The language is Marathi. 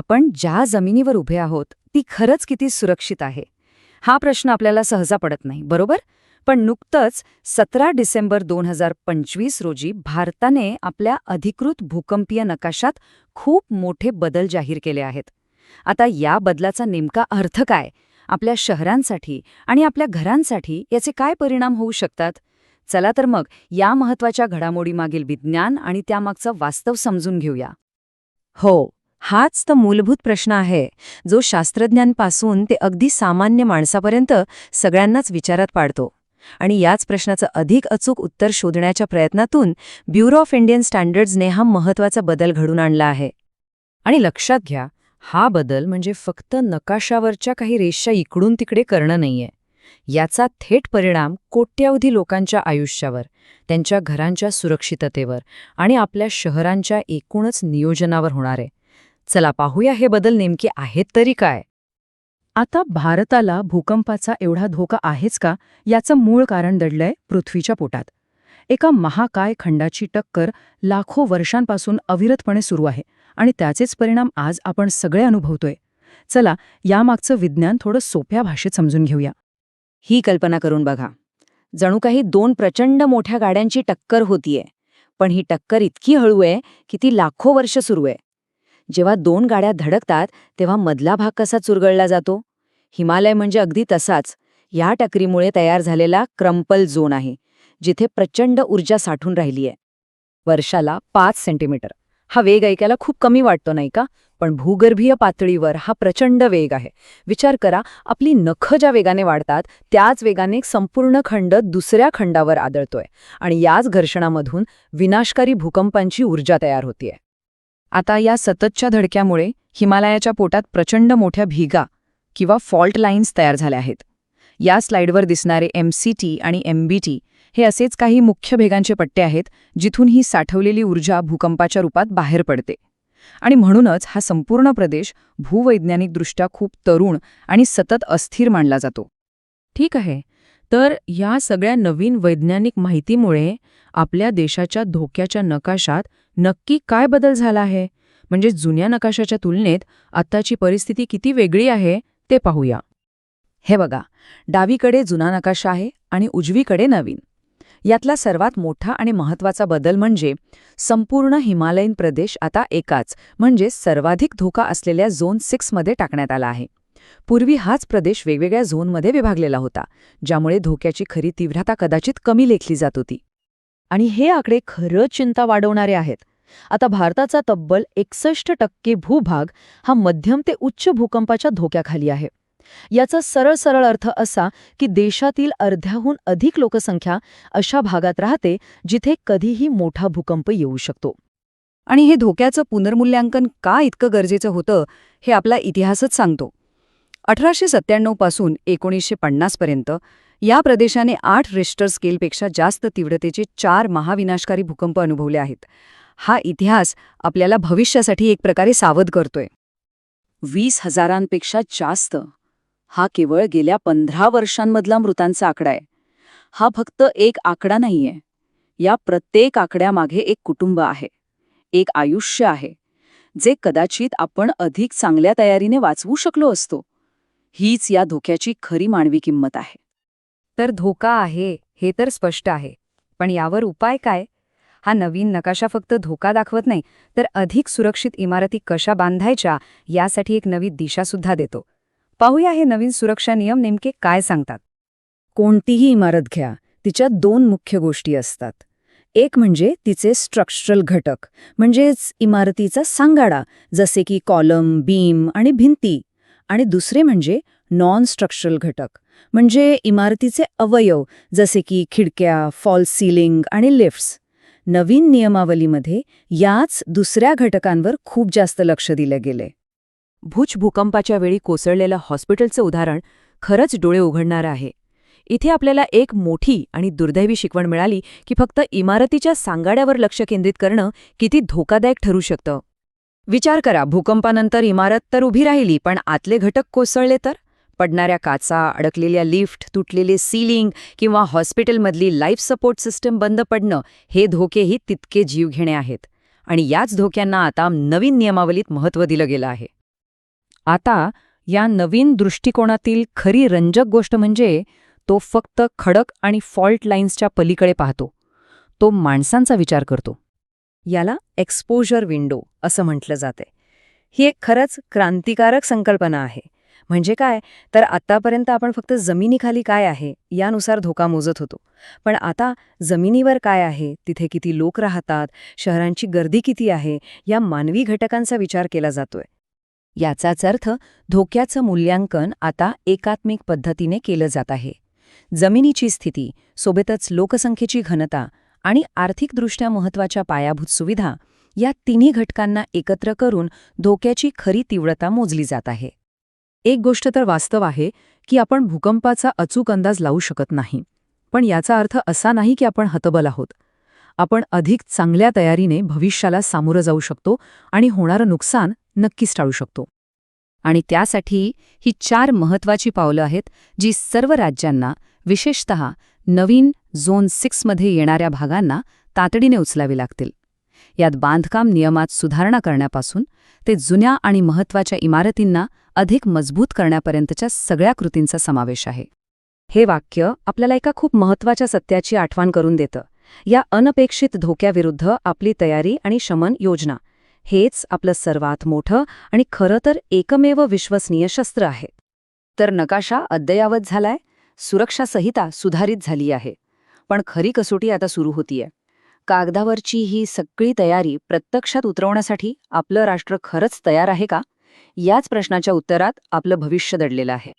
आपण ज्या जमिनीवर उभे आहोत ती खरंच किती सुरक्षित आहे? हा प्रश्न आपल्याला सहजा पडत नाही बरोबर? पण नुकतंच सतरा डिसेंबर दोन हजार पंचवीस रोजी भारताने आपल्या अधिकृत भूकंपीय नकाशात खूप मोठे बदल जाहीर केले आहेत. आता या बदलाचा नेमका अर्थ काय? आपल्या शहरांसाठी आणि आपल्या घरांसाठी याचे काय परिणाम होऊ शकतात? चला तर मग या महत्त्वाच्या घडामोडीमागील विज्ञान आणि त्यामागचं वास्तव समजून घेऊया. हो हाच तर मूलभूत प्रश्न आहे जो शास्त्रज्ञांपासून ते अगदी सामान्य माणसापर्यंत सगळ्यांनाच विचारात पाडतो. आणि याच प्रश्नाचं अधिक अचूक उत्तर शोधण्याच्या प्रयत्नातून ब्युरो ऑफ इंडियन स्टँडर्ड्सने हा महत्त्वाचा बदल घडून आणला आहे. आणि लक्षात घ्या हा बदल म्हणजे फक्त नकाशावरच्या काही रेषा इकडून तिकडे करणं नाहीये. याचा थेट परिणाम कोट्यावधी लोकांच्या आयुष्यावर त्यांच्या घरांच्या सुरक्षिततेवर आणि आपल्या शहरांच्या एकूणच नियोजनावर होणार आहे. चला पाहूया हे बदल नेमके आहेत तरी काय. आता भारताला भूकंपाचा एवढा धोका आहेच का याचं मूळ कारण दडलंय पृथ्वीच्या पोटात. एका महाकाय खंडाची टक्कर लाखो वर्षांपासून अविरतपणे सुरू आहे आणि त्याचेच परिणाम आज आपण सगळे अनुभवतोय. चला यामागचं विज्ञान थोडं सोप्या भाषेत समजून घेऊया. ही कल्पना करून बघा. जणू काही दोन प्रचंड मोठ्या गाड्यांची टक्कर होतीये पण ही टक्कर इतकी हळू आहे की ती लाखो वर्ष सुरू आहे जेव्हा दोन गाड्या धडकतात तेव्हा मधला भाग कसा चुरगळला जातो? हिमालय म्हणजे अगदी तसाच. या टकरीमुळे तयार झालेला क्रम्पल झोन आहे जिथे प्रचंड ऊर्जा साठून राहिलीय वर्षाला पाच सेंटीमीटर. हा वेग ऐकायला खूप कमी वाटतो नाही का? पण भूगर्भीय पातळीवर हा प्रचंड वेग आहे. विचार करा आपली नखं ज्या वेगाने वाढतात त्याच वेगाने एक संपूर्ण खंड दुसऱ्या खंडावर आदळतोय. आणि याच घर्षणामधून विनाशकारी भूकंपांची ऊर्जा तयार होतीये. आता या सततच्या धडक्यामुळे हिमालयाच्या पोटात प्रचंड मोठ्या भिगा किंवा फॉल्ट लाईन्स तयार झाल्या आहेत. या स्लाइडवर दिसणारे एमसीटी आणि एमबीटी हे असेच काही मुख्य भेगांचे पट्टे आहेत जिथून ही साठवलेली ऊर्जा भूकंपाच्या रूपात बाहेर पडते. आणि म्हणूनच हा संपूर्ण प्रदेश भूवैज्ञानिकदृष्ट्या खूप तरुण आणि सतत अस्थिर मानला जातो. ठीक आहे. तर या सगळ्या नवीन वैज्ञानिक माहितीमुळे आपल्या देशाच्या धोक्याच्या नकाशात नक्की काय बदल झाला आहे? म्हणजे जुन्या नकाशाच्या तुलनेत आत्ताची परिस्थिती किती वेगळी आहे ते पाहूया. हे बघा डावीकडे जुना नकाशा आहे आणि उजवीकडे नवीन. यातला सर्वात मोठा आणि महत्त्वाचा बदल म्हणजे संपूर्ण हिमालयीन प्रदेश आता एकाच म्हणजे सर्वाधिक धोका असलेल्या झोन सिक्समध्ये टाकण्यात आला आहे. पूर्वी हाच प्रदेश वेगवेगळ्या झोनमध्ये विभागलेला होता ज्यामुळे धोक्याची खरी तीव्रता कदाचित कमी लेखली जात होती. आणि हे आकडे खरंच चिंता वाढवणारे आहेत. आता भारताचा तब्बल एकसष्ट टक्के भूभाग हा मध्यम ते उच्च भूकंपाच्या धोक्याखाली आहे. याचा सरळ सरळ अर्थ असा की देशातील अर्ध्याहून अधिक लोकसंख्या अशा भागात राहते जिथे कधीही मोठा भूकंप येऊ शकतो. आणि हे धोक्याचं पुनर्मूल्यांकन का इतकं गरजेचं होतं हे आपला इतिहासच सांगतो. अठराशे सत्त्याण्णवपासून एकोणीसशे पन्नासपर्यंत या प्रदेशाने आठ रिस्टर स्केलपेक्षा जास्त तीव्रतेचे चार महाविनाशकारी भूकंप अनुभवले आहेत. हा इतिहास आपल्याला भविष्यासाठी एक प्रकारे सावध करतोय. वीस हजारांपेक्षा जास्त. हा केवळ गेल्या पंधरा वर्षांमधला मृतांचा आकडा आहे. हा फक्त एक आकडा नाहीये. या प्रत्येक आकड्यामागे एक कुटुंब आहे. एक आयुष्य आहे. जे कदाचित आपण अधिक चांगल्या तयारीने वाचवू शकलो असतो. हीच या धोक्याची खरी मानवी किंमत आहे. तर धोका आहे हे तर स्पष्ट आहे. पण यावर उपाय काय? हा नवीन नकाशा फक्त धोका दाखवत नाही तर अधिक सुरक्षित इमारती कशा बांधायच्या यासाठी एक नवी दिशासुद्धा देतो. पाहूया हे नवीन सुरक्षा नियम नेमके काय सांगतात. कोणतीही इमारत घ्या तिच्यात दोन मुख्य गोष्टी असतात. एक म्हणजे तिचे स्ट्रक्चरल घटक म्हणजेच इमारतीचा सांगाडा जसे की कॉलम बीम आणि भिंती. आणि दुसरे म्हणजे नॉन स्ट्रक्चरल घटक. म्हणजे इमारतीचे अवयव जसे की खिडक्या फॉल सीलिंग आणि लिफ्ट्स नवीन नियमावलीमध्ये याच दुसऱ्या घटकांवर खूप जास्त लक्ष दिले गेले. भुज भूकंपाच्या वेळी कोसळलेलं हॉस्पिटलचं उदाहरण खरंच डोळे उघडणारं आहे. इथे आपल्याला एक मोठी आणि दुर्दैवी शिकवण मिळाली की फक्त इमारतीच्या सांगाड्यावर लक्ष केंद्रित करणं किती धोकादायक ठरू शकतं. विचार करा भूकंपानंतर इमारत तर उभी राहिली पण आतले घटक कोसळले तर? पडणाऱ्या काचा अडकलेल्या लिफ्ट तुटलेले सीलिंग किंवा हॉस्पिटलमधली लाईफ सपोर्ट सिस्टम बंद पडणं हे धोकेही तितके जीवघेणे आहेत. आणि याच धोक्यांना आता नवीन नियमावलीत महत्त्व दिलं गेलं आहे. आता या नवीन दृष्टिकोनातील खरी रंजक गोष्ट म्हणजे तो फक्त खडक आणि फॉल्ट लाईन्सच्या पलीकडे पाहतो. तो माणसांचा विचार करतो. याला एक्सपोजर विंडो असं म्हटलं जाते. ही एक खरंच क्रांतिकारक संकल्पना आहे. म्हणजे काय? तर आतापर्यंत आपण फक्त जमिनीखाली काय आहे यानुसार धोका मोजत होतो. पण आता जमिनीवर काय आहे तिथे किती लोक राहतात शहरांची गर्दी किती आहे या मानवी घटकांचा विचार केला जातोय. याचाच अर्थ धोक्याचं मूल्यांकन आता एकात्मिक पद्धतीने केलं जात आहे. जमिनीची स्थिती सोबतच लोकसंख्येची घनता आणि आर्थिकदृष्ट्या महत्त्वाच्या पायाभूत सुविधा या तिन्ही घटकांना एकत्र करून धोक्याची खरी तीव्रता मोजली जात आहे. एक गोष्ट तर वास्तव आहे की आपण भूकंपाचा अचूक अंदाज लावू शकत नाही पण याचा अर्थ असा नाही की आपण हतबल आहोत. आपण अधिक चांगल्या तयारीने भविष्याला सामोरं जाऊ शकतो आणि होणारं नुकसान नक्कीच टाळू शकतो. आणि त्यासाठी ही चार महत्त्वाची पावलं आहेत जी सर्व राज्यांना विशेषत नवीन झोन सिक्समध्ये येणाऱ्या भागांना तातडीने उचलावी लागतील. यात बांधकाम नियमात सुधारणा करण्यापासून ते जुन्या आणि महत्त्वाच्या इमारतींना अधिक मजबूत करण्यापर्यंतच्या सगळ्या कृतींचा समावेश आहे. हे वाक्य आपल्याला एका खूप महत्त्वाच्या सत्याची आठवण करून देतं. या अनपेक्षित धोक्याविरुद्ध आपली तयारी आणि शमन योजना. हेच आपलं सर्वात मोठं आणि खरं तर एकमेव विश्वसनीय शस्त्र आहे. तर नकाशा अद्ययावत झालाय. सुरक्षा संहिता सुधारित झाली आहे. पण खरी कसोटी आता सुरू होतीये. कागदावरची ही सगळी तयारी प्रत्यक्षात उतरवण्यासाठी आपलं राष्ट्र खरंच तयार आहे का? याच प्रश्नाच्या उत्तरात आपलं भविष्य दडलेलं आहे.